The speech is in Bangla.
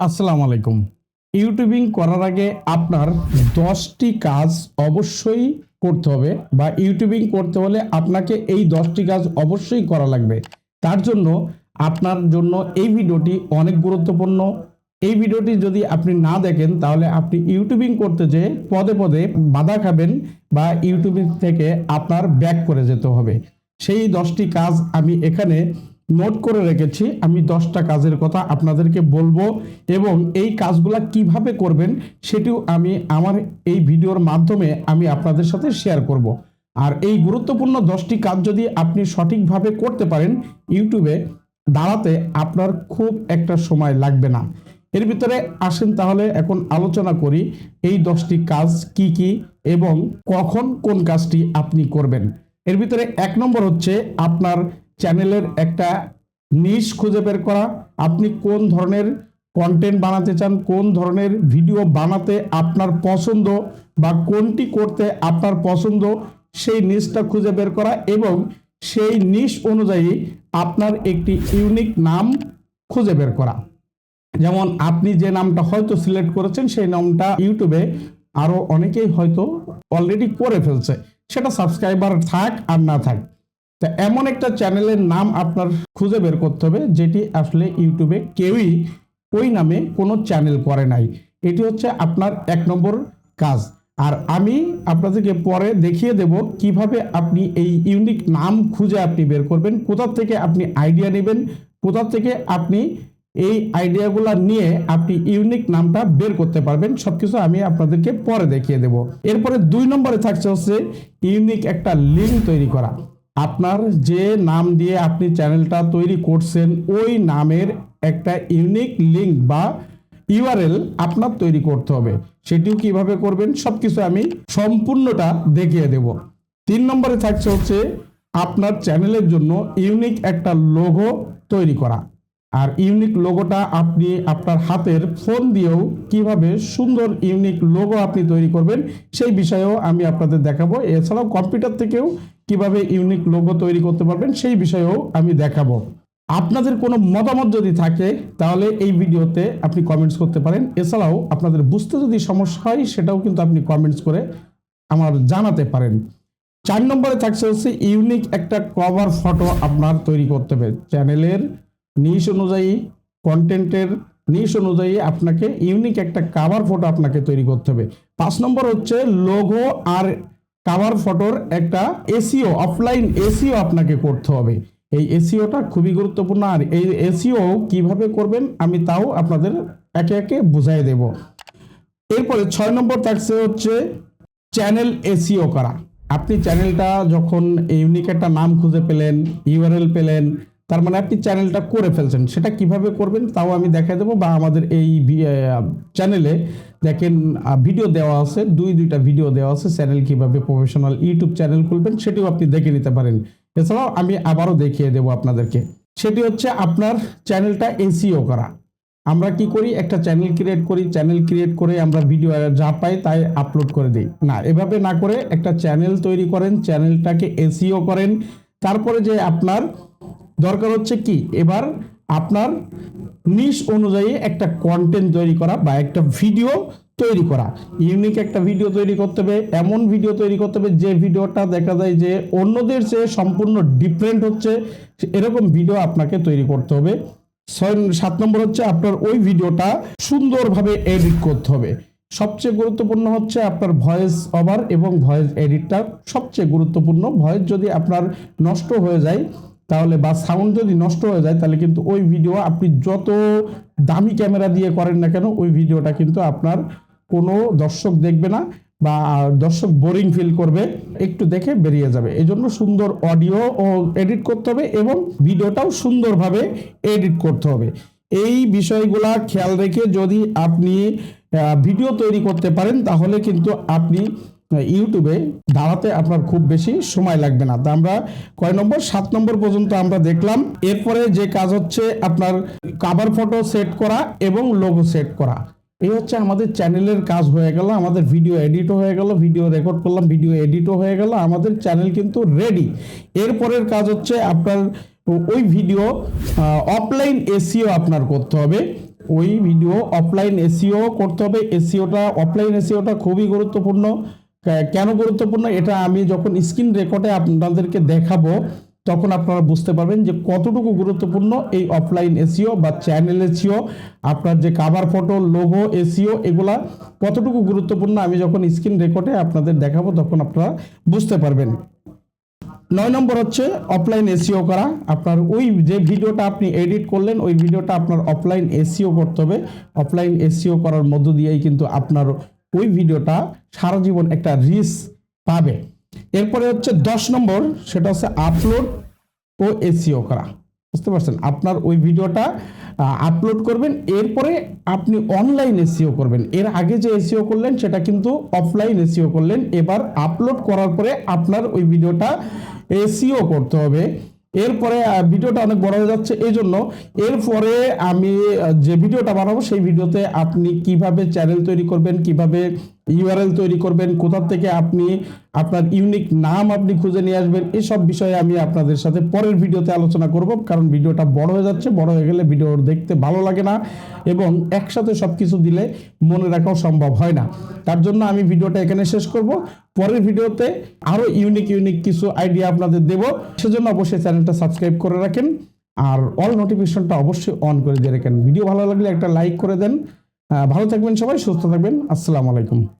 আসসালামু আলাইকুম। ইউটিউবিং করার আগে আপনার দশটি কাজ অবশ্যই করতে হবে বা ইউটিউবিং করতে হলে আপনাকে এই দশটি কাজ অবশ্যই করা লাগবে। তার জন্য আপনার জন্য এই ভিডিওটি অনেক গুরুত্বপূর্ণ। এই ভিডিওটি যদি আপনি না দেখেন, তাহলে আপনি ইউটিউবিং করতে যেয়ে পদে পদে বাধা খাবেন বা ইউটিউবিং থেকে আপনার ব্যাক করে যেতে হবে। সেই দশটি কাজ আমি এখানে নোট করে রেখেছি, আমি দশটা কাজের কথা আপনাদেরকে বলব এবং এই কাজগুলা কীভাবে করবেন সেটিও আমি আমার এই ভিডিওর মাধ্যমে আমি আপনাদের সাথে শেয়ার করব। আর এই গুরুত্বপূর্ণ দশটি কাজ যদি আপনি সঠিকভাবে করতে পারেন, ইউটিউবে দাঁড়াতে আপনার খুব একটা সময় লাগবে না। এর ভিতরে আসেন তাহলে এখন আলোচনা করি, এই দশটি কাজ কি কি এবং কখন কোন কাজটি আপনি করবেন। এর ভিতরে এক নম্বর হচ্ছে আপনার চ্যানেলের একটা নিশ খুঁজে বের করা। আপনি কোন ধরনের কন্টেন্ট বানাতে চান, কোন ধরনের ভিডিও বানাতে আপনার পছন্দ বা কোনটি করতে আপনার পছন্দ, সেই নিশটা খুঁজে বের করা এবং সেই নিশ অনুযায়ী আপনার একটি ইউনিক নাম খুঁজে বের করা। যেমন আপনি যে নামটা হয়তো সিলেক্ট করেছেন, সেই নামটা ইউটিউবে আরও অনেকেই হয়তো অলরেডি করে ফেলছে। সেটা সাবস্ক্রাইবার থাক আর না থাক। তা এমন একটা চ্যানেলের নাম আপনার খুঁজে বের করতে হবে, যেটি আসলে ইউটিউবে কেউই ওই নামে কোনো চ্যানেল করে নাই। এটি হচ্ছে আপনার এক নম্বর কাজ। আর আমি আপনাদেরকে পরে দেখিয়ে দেব কীভাবে আপনি এই ইউনিক নাম খুঁজে আপনি বের করবেন, কোথা থেকে আপনি আইডিয়া নেবেন, কোথা থেকে আপনি এই আইডিয়াগুলো নিয়ে আপনি ইউনিক নামটা বের করতে পারবেন সব কিছু আমি আপনাদেরকে পরে দেখিয়ে দেব। এরপরে দুই নম্বরে থাকছে হচ্ছে ইউনিক একটা লিঙ্ক তৈরি করা। আপনার যে নাম দিয়ে আপনি চ্যানেলটা তৈরি করছেন, ওই নামের একটা ইউনিক লিঙ্ক বা ইউআরএল আপনার তৈরি করতে হবে। সেটিও কীভাবে করবেন সব কিছু আমি সম্পূর্ণটা দেখিয়ে দেব। তিন নম্বরে থাকছে হচ্ছে আপনার চ্যানেলের জন্য ইউনিক একটা লোগো তৈরি করা। আর ইউনিক লোগোটা আপনি আপনার হাতের ফোন দিয়েও কীভাবে সুন্দর ইউনিক লোগো আপনি তৈরি করবেন, সেই বিষয়েও আমি আপনাদের দেখাবো। এছাড়াও কম্পিউটার থেকেও কীভাবে ইউনিক লোগো তৈরি করতে পারবেন, সেই বিষয়েও আমি দেখাবো। আপনাদের কোনো মতামত যদি থাকে, তাহলে এই ভিডিওতে আপনি কমেন্টস করতে পারেন। এছাড়াও আপনাদের বুঝতে যদি সমস্যা হয়, সেটাও কিন্তু আপনি কমেন্টস করে আমার জানাতে পারেন। চার নম্বরে থাকছে হচ্ছে ইউনিক একটা কভার ফটো আপনার তৈরি করতে হবে। চ্যানেলের নিশ অনুযায়ী কন্টেন্টের নিশ অনুযায়ী আপনাকে ইউনিক একটা কাভার ফটো আপনাকে তৈরি করতে হবে। পাঁচ নম্বর হচ্ছে লোগো আর কাভার ফটোর একটা এসিও অফলাইন এসিও আপনাকে করতে হবে। এই এসিওটা খুবই গুরুত্বপূর্ণ আর এই এসিও কীভাবে করবেন আমি তাও আপনাদের একে একে বুঝাই দেব। এরপরে ছয় নম্বর থাকছে হচ্ছে চ্যানেল এসিও করা। আপনি চ্যানেলটা যখন ইউনিক একটা নাম খুঁজে পেলেন ইউআরএল পেলেন তার মানে আপনি চ্যানেলটা করে ফেলছেন। সেটা কীভাবে করবেন তাও আমি দেখা দেবো বা আমাদের এই চ্যানেলে দেখেন ভিডিও দেওয়া আছে, দুই, দুইটা ভিডিও দেওয়া আছে চ্যানেল কীভাবে প্রফেশনাল ইউটিউব চ্যানেল খুলবেন সেটিও আপনি দেখে নিতে পারেন। এছাড়াও আমি আবারও দেখিয়ে দেবো আপনাদেরকে। সেটি হচ্ছে আপনার চ্যানেলটা এসিও করা। আমরা কি করি? একটা চ্যানেল ক্রিয়েট করি। চ্যানেল ক্রিয়েট করে আমরা ভিডিও যা পাই তাই আপলোড করে দিই। না, এভাবে না করে একটা চ্যানেল তৈরি করেন চ্যানেলটাকে এসিও করেন। তারপরে যে আপনার দরকার হচ্ছে কি? এবার আপনার নিশ অনুযায়ী একটা কন্টেন্ট তৈরি করা বা একটা ভিডিও তৈরি করা। ইউনিক একটা ভিডিও তৈরি করতে হবে, এমন ভিডিও তৈরি করতে হবে যে ভিডিওটা দেখা যায় যে অন্যদের চেয়ে সম্পূর্ণ ডিফারেন্ট হচ্ছে, এরকম ভিডিও আপনাকে তৈরি করতে হবে। ছয়, সাত নম্বর হচ্ছে আপনার ওই ভিডিওটা সুন্দরভাবে এডিট করতে হবে। সবচেয়ে গুরুত্বপূর্ণ হচ্ছে আপনার ভয়েস ওভার এবং ভয়েস এডিটটা সবচেয়ে গুরুত্বপূর্ণ। ভয়েস যদি আপনার নষ্ট হয়ে যায় তাহলে বা সাউন্ড যদি নষ্ট হয়ে যায়, তাহলে কিন্তু ওই ভিডিও আপনি যত দামি ক্যামেরা দিয়ে করেন না কেন, ওই ভিডিওটা কিন্তু আপনার কোনো দর্শক দেখবে না বা দর্শক বোরিং ফিল করবে, একটু দেখে বেরিয়ে যাবে। এই জন্য সুন্দর অডিও ও এডিট করতে হবে এবং ভিডিওটাও সুন্দরভাবে এডিট করতে হবে। এই বিষয়গুলা খেয়াল রেখে যদি আপনি ভিডিও তৈরি করতে পারেন, তাহলে কিন্তু আপনি ইউটিউবে দাঁড়াতে আপনার খুব বেশি সময় লাগবে না। তা আমরা কয় নম্বর? সাত নম্বর পর্যন্ত আমরা দেখলাম। এরপরে যে কাজ হচ্ছে আপনার কাভার ফটো সেট করা এবং লোগো সেট করা। এই হচ্ছে আমাদের চ্যানেলের কাজ হয়ে গেল, আমাদের ভিডিও এডিটও হয়ে গেল ভিডিও রেকর্ড করলাম ভিডিও এডিটও হয়ে গেল, আমাদের চ্যানেল কিন্তু রেডি এরপরের কাজ হচ্ছে আপনার ওই ভিডিও অফলাইন এসিও আপনার করতে হবে। ওই ভিডিও অফলাইন এসিও করতে হবে। এসিওটা অফলাইন এসিওটা খুবই গুরুত্বপূর্ণ। কেন গুরুত্বপূর্ণ? এটা আমি যখন স্ক্রিন রেকর্ডে আপনাদেরকে দেখাবো, তখন আপনারা বুঝতে পারবেন যে কতটুকু গুরুত্বপূর্ণ এই অফলাইন এসিও বা চ্যানেল এসিও, আপনার যে কাভার ফটো লোগো এসিও, এগুলা কতটুকু গুরুত্বপূর্ণ আমি যখন স্ক্রিন রেকর্ডে আপনাদের দেখাবো, তখন আপনারা বুঝতে পারবেন। নয় নম্বর হচ্ছে অফলাইন এসিও করা। আপনার ওই যে ভিডিওটা আপনি এডিট করলেন, ওই ভিডিওটা আপনার অফলাইন এসিও করতে হবে। অফলাইন এসিও করার মধ্য দিয়েই কিন্তু আপনার ওই ভিডিওটা সারা জীবন একটা রিস পাবে। এরপরে হচ্ছে দশ নম্বর, সেটা হচ্ছে আপলোড ও এসিও করা। বুঝতে পারছেন? আপনার ওই ভিডিওটা আপলোড করবেন, এরপরে আপনি অনলাইন এসিও করবেন। এর আগে যে এসিও করলেন, সেটা কিন্তু অফলাইন এসিও করলেন। এবার আপলোড করার পরে আপনার ওই ভিডিওটা এসিও করতে হবে। এরপরে ভিডিওটা অনেক বড় হয়ে যাচ্ছে। এই জন্য এরপরে আমি যে ভিডিওটা বানাবো, সেই ভিডিওতে আপনি কীভাবে চ্যানেল তৈরি করবেন, কীভাবে ইউআরএল তৈরি করবেন, কোথা থেকে আপনি আপনার ইউনিক নাম আপনি খুঁজে নিয়ে আসবেন, এসব বিষয়ে আমি আপনাদের সাথে পরের ভিডিওতে আলোচনা করব, কারণ ভিডিওটা বড় হয়ে যাচ্ছে, বড় হয়ে গেলে ভিডিও দেখতে ভালো লাগে না এবং একসাথে সব কিছু দিলে মনে রাখাও সম্ভব হয় না। তার জন্য আমি ভিডিওটা এখানে শেষ করব, পরের ভিডিওতে আরও ইউনিক ইউনিক কিছু আইডিয়া আপনাদের দেব, সেজন্য অবশ্যই চ্যানেলটা সাবস্ক্রাইব করে রাখেন, আর অল নোটিফিকেশনটা অবশ্যই অন করে দিয়ে রাখেন। ভিডিও ভালো লাগলে একটা লাইক করে দেন। ভালো থাকবেন সবাই, সুস্থ থাকবেন, আসসালামু আলাইকুম।